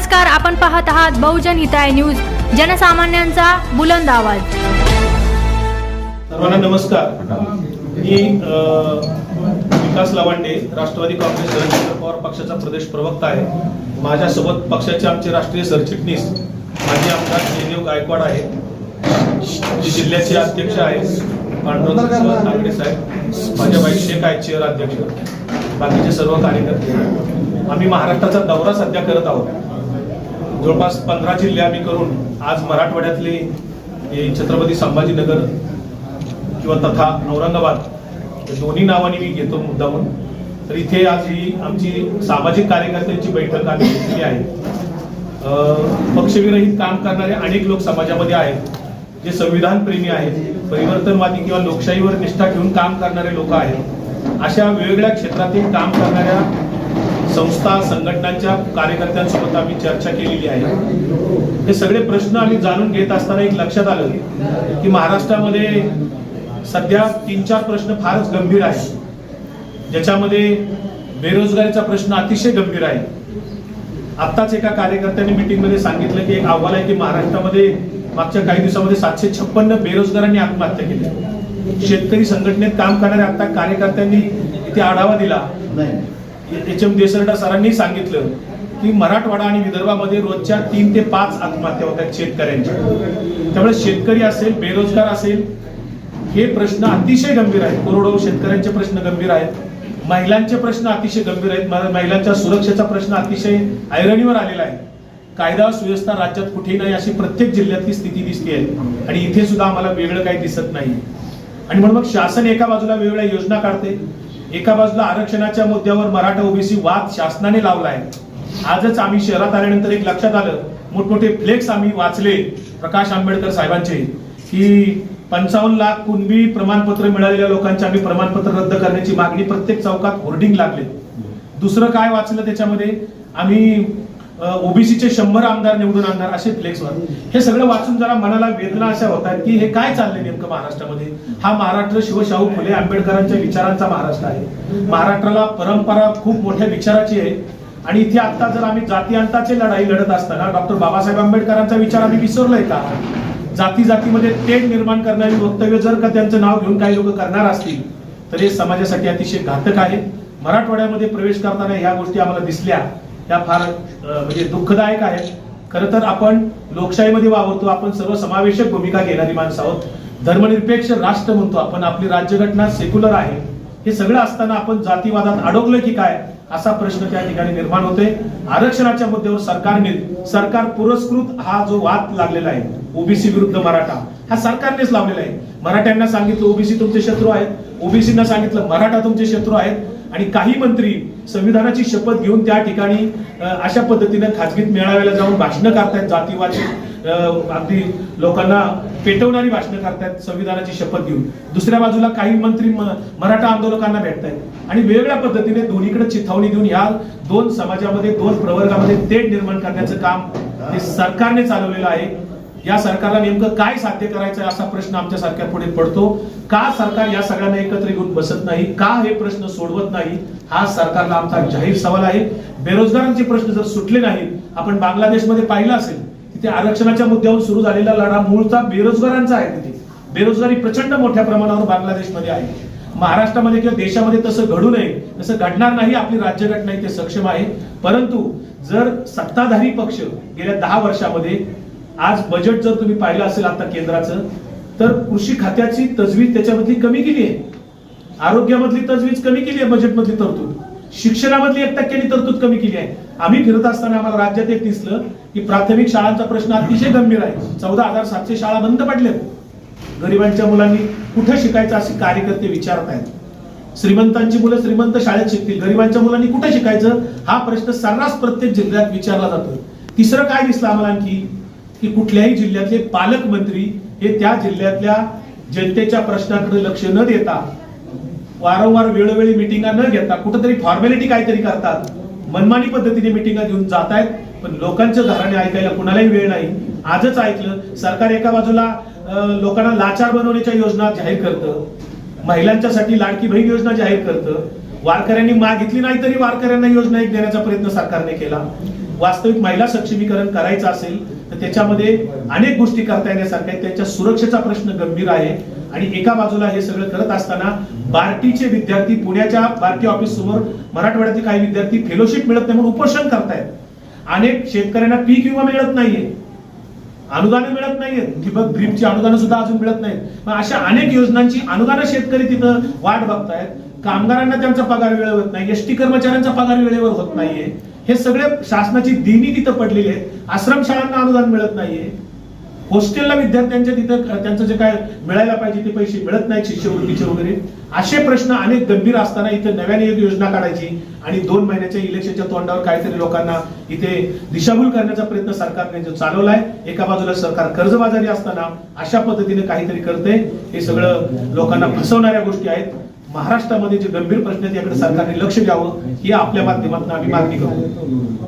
नमस्कार आपण पाहत आहात बहुजन हिताय न्यूज जनसामान्यांचा बुलंद आवाज. सर्वांना नमस्कार. मी विकास लवांडे राष्ट्रवादी काँग्रेस पवार पक्षाचा प्रदेश प्रवक्ता आहे. माझ्यासोबत पक्षाचे आमचे राष्ट्रीय सरचिटणीस माझे आमदार जयदेव गायकवाड आहेत. जिल्ह्याचे अध्यक्ष आहेत पांडुरंग साहेब माझ्या बाई शेख आहेत चेअर अध्यक्ष बाकीचे सर्व कार्यकर्ते. आम्ही महाराष्ट्राचा दौरा सध्या करत आहोत. जवळपास पंधरा जिल्हे आम्ही करून आज मराठवाड्यातले हे छत्रपती संभाजीनगर किंवा तथा औरंगाबाद दोन्ही नावाने मी घेतो मुद्दामून तर इथे आज ही आमची सामाजिक कार्यकर्त्यांची बैठक आम्ही घेतली आहे. पक्षविरहित काम करणारे अनेक लोक समाजामध्ये आहेत जे संविधान प्रेमी आहेत परिवर्तनवादी किंवा लोकशाहीवर निष्ठा ठेवून काम करणारे लोक आहेत. अशा वेगवेगळ्या क्षेत्रातील काम करणाऱ्या संस्था संघटनांच्या कार्यकर्त्यांसोबत आम्ही चर्चा केलेली आहे. हे सगळे प्रश्न आम्ही जाणून घेत असताना एक लक्षात आलं की महाराष्ट्रामध्ये सध्या तीन चार प्रश्न फारच गंभीर आहेत. ज्याच्यामध्ये बेरोजगारीचा प्रश्न अतिशय गंभीर आहे. आत्ताच एका कार्यकर्त्यांनी मीटिंगमध्ये सांगितलं की एक अहवाल आहे की महाराष्ट्रामध्ये मागच्या काही दिवसामध्ये सातशे छप्पन्न बेरोजगारांनी आत्महत्या केल्या शेतकरी संघटनेत काम करणाऱ्या आता कार्यकर्त्यांनी इथे आढावा दिला? एच एम देसरडा सरांनी सांगितलं की मराठवाडा आणि विदर्भामध्ये रोजच्या तीन ते पाच आत्महत्या होतात शेतकऱ्यांच्या त्यामुळे शेतकरी असेल बेरोजगार असेल हे प्रश्न अतिशय गंभीर आहेत. करोडो शेतकऱ्यांचे प्रश्न गंभीर आहेत. महिलांचे प्रश्न अतिशय गंभीर आहेत. महिलांच्या सुरक्षेचा प्रश्न अतिशय ऐरणीवर आलेला आहे. कायदा सुव्यवस्था राज्यात कुठेही नाही अशी प्रत्येक जिल्ह्यातली स्थिती दिसते आहे आणि इथे सुद्धा आम्हाला वेगळं काही दिसत नाही. आणि म्हणून मग शासन एका बाजूला वेगवेगळ्या योजना काढते. एका बाजूला आरक्षणाच्या मुद्द्यावर मराठा ओबीसी वाद शासनाने लावलाय. आजच आम्ही शहरात आल्यानंतर एक लक्षात आलं. मोठमोठे फ्लेक्स आम्ही वाचले प्रकाश आंबेडकर साहेबांचे. की पंचावन्न लाख कुणबी प्रमाणपत्र मिळालेल्या लोकांचे आम्ही प्रमाणपत्र रद्द करण्याची मागणी प्रत्येक चौकात होर्डिंग लागले. दुसरं काय वाचलं त्याच्यामध्ये? आम्ही ओबीसीचे शंभर आमदार निवडून आणणार असे फ्लेक्सवर. हे सगळं वाचून जरा मनाला वेदना अशा होतात की हे काय चाललंय नेमकं महाराष्ट्रामध्ये? हा महाराष्ट्र शिवशाहू फुले आंबेडकरांच्या विचारांचा महाराष्ट्र आहे. महाराष्ट्राला परंपरा खूप मोठ्या विचाराची आहे. आणि इथे आता जर आम्ही जाती अंताची लढाई लढत असताना डॉक्टर बाबासाहेब आंबेडकरांचा विचार आम्ही विसरलोय का? जाती जातीमध्ये तेढ निर्माण करणारी वक्तव्य जर का त्यांचं नाव घेऊन काही लोक करणार असतील तर हे समाजासाठी अतिशय घातक आहे. मराठवाड्यामध्ये प्रवेश करताना ह्या गोष्टी आम्हाला दिसल्या. त्या फार म्हणजे दुःखदायक आहेत. खरं तर आपण लोकशाहीमध्ये वावरतो आपण सर्व समावेशक भूमिका घेणारी माणसं आहोत. धर्मनिरपेक्ष राष्ट्र म्हणतो आपण आपली राज्यघटना सेक्युलर आहे. हे सगळं असताना आपण जातीवादात अडकलं की काय असा प्रश्न त्या ठिकाणी निर्माण होतोय. आरक्षणाच्या मुद्द्यावर सरकारने सरकार पुरस्कृत हा जो वाद लागलेला आहे ओबीसी विरुद्ध मराठा हा सरकारनेच लावलेला आहे. मराठ्यांना सांगितलं ओबीसी तुमचे शत्रू आहेत. ओबीसींना सांगितलं मराठा तुमचे शत्रू आहेत. आणि काही मंत्री संविधानाची शपथ घेऊन त्या ठिकाणी अशा पद्धतीने खाजगीत मेळाव्याला जाऊन भाषणं करतायत जातीवादी अगदी लोकांना पेटवणारी भाषणं करतायत संविधानाची शपथ घेऊन. दुसऱ्या बाजूला काही मंत्री म- मराठा आंदोलकांना भेटतायत. आणि वेगळ्या पद्धतीने दोन्हीकडे चिथावणी देऊन ह्या दोन समाजामध्ये दोन प्रवर्गामध्ये तेढ निर्माण करण्याचं काम हे सरकारने चालवलेलं आहे. या सरकारला नेमकं काय साध्य करायचं असा प्रश्न आमच्या सारख्या पुढे पडतो? का सरकार या सगळ्यांना एकत्र घेऊन बसत नाही? का हे प्रश्न सोडवत नाही? हा सरकारला आमचा जाहीर सवाल आहे. बेरोजगारांचे प्रश्न जर सुटले नाहीत आपण बांगलादेशमध्ये पाहिलं असेल तिथे आरक्षणाच्या मुद्द्यावर सुरू झालेला लढा मूळचा बेरोजगारांचा आहे तिथे. बेरोजगारी प्रचंड मोठ्या प्रमाणावर बांगलादेशमध्ये आहे. महाराष्ट्रामध्ये किंवा देशामध्ये तसं घडू नये तसं घडणार नाही आपली राज्यघटना इथे सक्षम आहे. परंतु जर सत्ताधारी पक्ष गेल्या दहा वर्षामध्ये आज बजेट जर तुम्ही पाहिलं असेल आता केंद्राचं तर कृषी खात्याची तजवीज त्याच्यामधली कमी केली आहे. आरोग्यामधली तजवीज कमी केली आहे बजेटमधली तरतूद. शिक्षणामधली एक टक्क्यानी तरतूद कमी केली आहे. आम्ही फिरत असताना आम्हाला राज्यात एक दिसलं की प्राथमिक शाळांचा प्रश्न अतिशय गंभीर आहे. चौदा हजार सातशे शाळा बंद पडल्यात. गरिबांच्या मुलांनी कुठे शिकायचं असे कार्यकर्ते विचारत आहेत. श्रीमंतांची मुलं श्रीमंत शाळेत शिकतील. गरिबांच्या मुलांनी कुठे शिकायचं? हा प्रश्न सर्रास प्रत्येक जिल्ह्यात विचारला जातो तिसरं काय दिसलं आम्हाला आणखी? की कुठल्याही जिल्ह्यातले पालकमंत्री हे त्या जिल्ह्यातल्या जनतेच्या प्रश्नाकडे लक्ष न देता वारंवार वेळोवेळी मिटिंगा न घेता कुठंतरी फॉर्मॅलिटी काहीतरी करतात. मनमानी पद्धतीने मिटिंगा घेऊन जात आहेत पण लोकांच्या घराने ऐकायला कुणालाही वेळ नाही. आजच ऐकलं सरकार एका बाजूला लोकांना लाचार बनवण्याच्या योजना जाहीर करतं महिलांच्यासाठी लाडकी बहीण योजना जाहीर करतं वारकऱ्यांनी मागितली नाही तरी वारकऱ्यांना योजना एक देण्याचा प्रयत्न सरकारने केला. वास्तविक महिला सक्षमीकरण करायचं असेल तर त्याच्यामध्ये अनेक गोष्टी करता येण्यासारख्या आहेत. त्यांच्या सुरक्षेचा प्रश्न गंभीर आहे. आणि एका बाजूला हे सगळं करत असताना बार्टीचे विद्यार्थी पुण्याच्या बार्टी ऑफिस समोर मराठवाड्यातील काही विद्यार्थी फेलोशिप मिळत नाही म्हणून उपोषण करतायत. अनेक शेतकऱ्यांना पीक विमा मिळत नाहीये. अनुदान मिळत नाहीयेत. ठिबक ड्रीपची अनुदानं सुद्धा अजून मिळत नाहीत. अशा अनेक योजनांची अनुदानं शेतकरी तिथं वाट बघतायत. कामगारांना त्यांचा पगार वेळेवर होत नाही एसटी कर्मचाऱ्यांचा पगार वेळेवर होत नाहीये. हे सगळे शासनाची देणी तिथं पडलेली आहेत. आश्रमशाळांना अनुदान मिळत नाहीये. हॉस्टेलला विद्यार्थ्यांच्या तिथं त्यांचं जे काय मिळायला पाहिजे ते पैसे मिळत नाहीत शिष्यवृत्तीचे वगैरे. असे प्रश्न अनेक गंभीर असताना इथे नव्याने एक योजना काढायची आणि दोन महिन्याच्या इलेक्शनच्या तोंडावर काहीतरी लोकांना इथे दिशाभूल करण्याचा प्रयत्न सरकारने जो चालवलाय एका बाजूला सरकार कर्जबाजारी असताना अशा पद्धतीने काहीतरी करते हे सगळं लोकांना फसवणाऱ्या गोष्टी आहेत. महाराष्ट्रामध्ये जे गंभीर प्रश्न आहेत याकडे सरकारने लक्ष द्यावं ही आपल्या माध्यमातून आम्ही मागणी करतो.